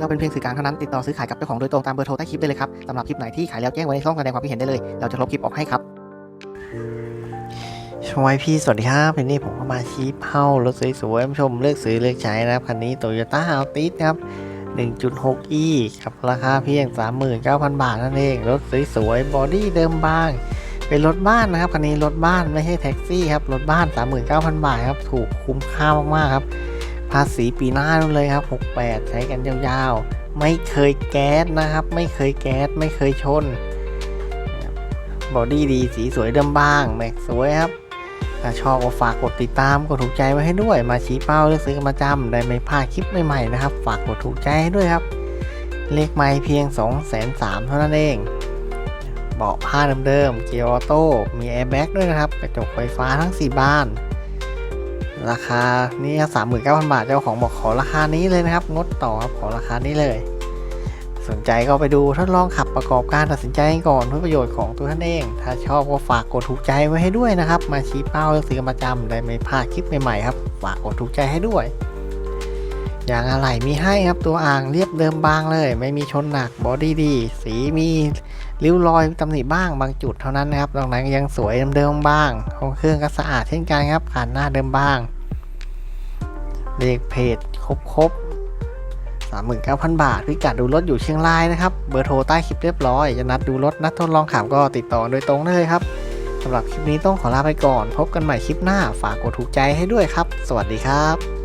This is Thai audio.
เราเป็นเพียงสื่อกลางเท่านั้นติดต่อซื้อขายกับเจ้าของโดยตรงตามเบอร์โทรใต้คลิปได้เลยครับสำหรับคลิปไหนที่ขายแล้วแจ้งไว้ในช่องแสดงความคิดเห็นได้เลย เราจะลบคลิปออกให้ครับชวยพี่สวัสดีครับวันนี้ผมก็มาชี้เป้ารถสวยๆผู้ชมเลือกซื้อเลือกใช้นะครับคันนี้ Toyota a l t i s ครับ 1.6e กับราคาเพียง 39,000 บาทนั่นเองรถสวยๆบอดี้เดิมบาง เป็นรถบ้านนะครับคันนี้รถบ้านไม่ใช่แท็กซี่ครับรถบ้าน 39,000 บาทครับถูกคุ้มค่ามากๆครับ ภาษีปีหน้าเลยครับ 68 ใช้กันยาวๆ ไม่เคยแก๊สนะครับ ไม่เคยแก๊ส ไม่เคยชน บอดี้ดีสีสวยเดิมบ้าง แม็กสวยครับ ถ้าชอบก็ฝากกดติดตาม กดถูกใจไว้ให้ด้วย มาชี้เป้าเลือกซื้อกันประจำได้ไม่พลาดคลิปใหม่ๆนะครับ ฝากกดถูกใจให้ด้วยครับ เลขไม้เพียง 2 3 0 0 0เท่านั้นเองเบาะผ้าเดิมๆ เกียร์ออโต้ มีแอร์แบ็กด้วยนะครับ กระจกไฟฟ้าทั้ง 4บาน ราคานี่สามหมื่นเก้าพันบาทเจ้าของบอกขอราคานี้เลยนะครับ งดต่อครับขอราคานี้เลย สนใจก็ไปดูทดลองขับประกอบการตัดสินใจก่อนเพื่อประโยชน์ของตัวท่านเอง ถ้าชอบก็ฝากกดถูกใจไว้ให้ด้วยนะครับ มาชี้เป้าเลือกซื้อประจำได้ไม่พลาดคลิปใหม่ๆครับฝากกดถูกใจให้ด้วยอย่างอะไหล่มีให้ครับตัวอ่างเรียบเดิมบางเลย ไม่มีชนหนักบอดี้ดี สีมี ริ้วรอยตำหนิบ้างบางจุดเท่านั้นนะครับตรงนั้นยังสวยเดิมๆบ้างห้องเครื่องก็สะอาดเช่นกันครับผ่านหน้าเดิมบ้างเลขเพจครบๆ39,000 บาท พิกัดดูรถอยู่เชียงรายนะครับ เบอร์โทรใต้คลิปเรียบร้อย จะนัดดูรถนัดทดลองขับก็ติดต่อโดยตรงได้เลยครับสำหรับคลิปนี้ต้องขอลาไปก่อน พบกันใหม่คลิปหน้า ฝากกดถูกใจให้ด้วยครับ สวัสดีครับ